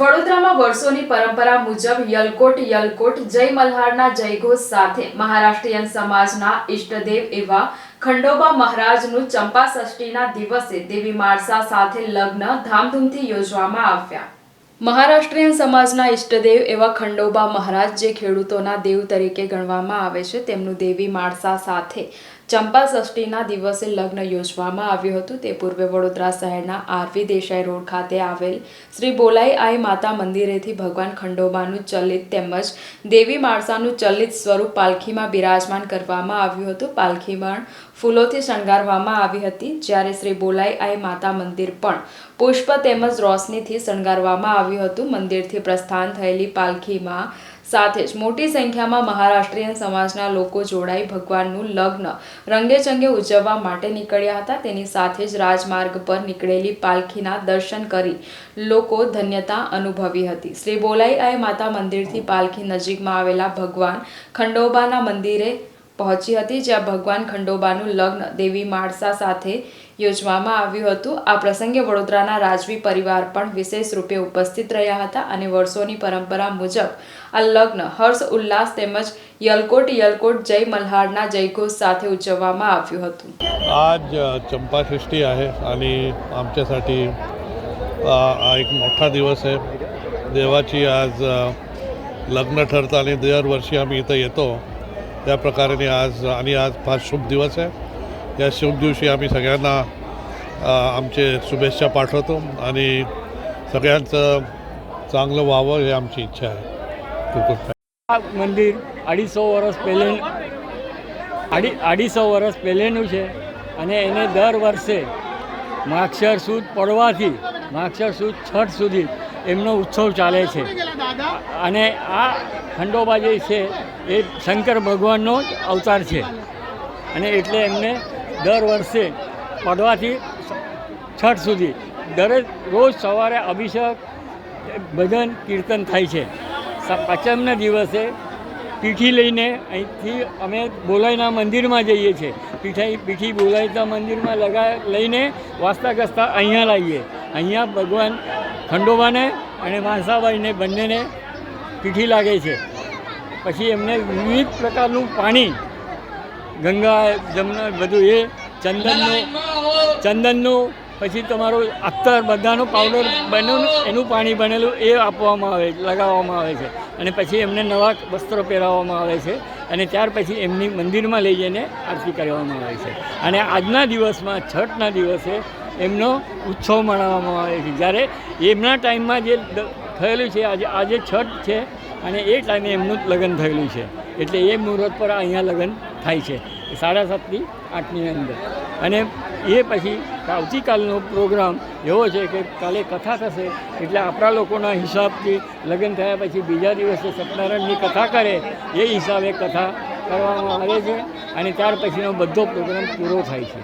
વડોદરામાં વર્ષોની પરંપરા મુજબ યલકોટ યલકોટ, જય મલ્હારના જયઘોષ સાથે મહારાષ્ટ્રીયન સમાજના ઈષ્ટદેવ એવા ખંડોબા મહારાજનું ચંપા ષષ્ઠીના દિવસે દેવી મારસા સાથે લગ્ન ધામધૂમથી યોજવામાં આવ્યા. મહારાષ્ટ્રીયન સમાજના ઈષ્ટદેવ એવા ખંડોબા મહારાજ જે ખેડૂતોના દેવ તરીકે ગણવામાં આવે છે, તેમનું દેવી માળસા સાથે ચંપા ષષ્ઠીના દિવસે લગ્ન યોજવામાં આવ્યું હતું. તે પૂર્વે વડોદરા શહેરના આરવી દેસાઈ રોડ ખાતે આવેલ શ્રી બોલાઈ આઈ માતા મંદિરેથી ભગવાન ખંડોબાનું ચલિત તેમજ દેવી માળસાનું ચલિત સ્વરૂપ પાલખીમાં બિરાજમાન કરવામાં આવ્યું હતું. પાલખીમાં ફૂલોથી શણગારવામાં આવી હતી. જ્યારે શ્રી બોલાઈ આઈ માતા મંદિર પણ પુષ્પ તેમજ રોશનીથી શણગારવામાં આવ્યું હતું. મંદિરથી પ્રસ્થાન થયેલી પાલખીમાં સાથે જ મોટી સંખ્યામાં મહારાષ્ટ્રીયન સમાજના લોકો જોડાઈ ભગવાનનું લગ્ન રંગેચંગે ઉજવવા માટે નીકળ્યા હતા. તેની સાથે જ રાજમાર્ગ પર નીકળેલી પાલખીના દર્શન કરી લોકો ધન્યતા અનુભવી હતી. શ્રી બોલાઈ આઈ માતા મંદિરથી પાલખી નજીકમાં આવેલા ભગવાન ખંડોબાના મંદિરે પહોંચી હતી જ્યાં ભગવાન ખંડોબાનું લગ્ન દેવી માળસા સાથે યોજવામાં આવ્યું હતું. આ પ્રસંગે વડોદરાના રાજવી પરિવાર પણ વિશેષ રૂપે ઉપસ્થિત રહ્યા હતા અને વર્ષોની પરંપરા મુજબ આ લગ્ન હર્ષ ઉલ્લાસ તેમજ યલકોટ યલકોટ જય મલ્હારના જયઘોષ સાથે ઉજવવામાં આવ્યું હતું. आज चंपाषष्ठी आहे आणि आमच्यासाठी अ, हा एक मोठा दिवस आहे देवाची आज अ, लग्न ठरतं आणि दरवर्षी आम्ही त्या प्रकारे आज आणि आज फार शुभ दिवस आहे या शुभ दिवशी आम्ही सगळ्यांना अ, आमचे शुभेच्छा पाठवतो आणि सगळ्यांचं चांगलं व्हावं हे आमची इच्छा आहे खूप खूप આ મંદિર અઢીસો વર્ષ પહેલે અઢી અઢીસો વર્ષ પહેલેનું છે અને એને દર વર્ષે માક્ષર સુદ પડવાથી માક્ષર સુદ છઠ સુધી એમનો ઉત્સવ ચાલે છે અને આ ખંડોબા જે છે એ શંકર ભગવાનનો જ અવતાર છે. અને એટલે એમને દર વર્ષે પડવાથી છઠ સુધી દરેક રોજ સવારે અભિષેક, ભજન, કીર્તન થાય છે. પચમના દિવસે પીઠી લઈને અહીંથી અમે બોલાઈના મંદિરમાં જઈએ છીએ. પીઠાઈ પીઠી બોલાઈના મંદિરમાં લગા લઈને વાસતા ગસતા અહીંયા લાવીએ. અહીંયા ભગવાન ખંડોબાને અને માનસાબાઈને બંનેને પીઠી લાગે છે. પછી એમને વિવિધ પ્રકારનું પાણી, ગંગા, જમના, બધું એ ચંદનનું ચંદનનું, પછી તમારું અત્તર બધાનું પાવડર બન્યું એનું પાણી બનેલું એ આપવામાં આવે, લગાવવામાં આવે છે. અને પછી એમને નવા વસ્ત્રો પહેરાવવામાં આવે છે. અને ત્યાર પછી એમની મંદિરમાં લઈ જઈને આરતી કરવામાં આવે છે. અને આજના દિવસમાં, છઠના દિવસે એમનો ઉત્સવ મનાવવામાં આવે છે. જ્યારે એમના ટાઈમમાં જે થયેલું છે, આજે આજે છઠ છે અને એ ટાઈમે એમનું જ લગ્ન થયેલું છે. એટલે એ મુહૂર્ત પર અહીંયા લગ્ન થાય છે. સાડા સાતથી આઠની અંદર. અને એ પછી આવતીકાલનો પ્રોગ્રામ એવો છે કે કાલે કથા થશે, એટલે આપણા લોકોના હિસાબથી લગ્ન થયા પછી બીજા દિવસે સત્યનારાયણની કથા કરે, એ હિસાબે કથા કરવામાં આવે છે અને ત્યાર પછીનો બધો પ્રોગ્રામ પૂરો થાય છે.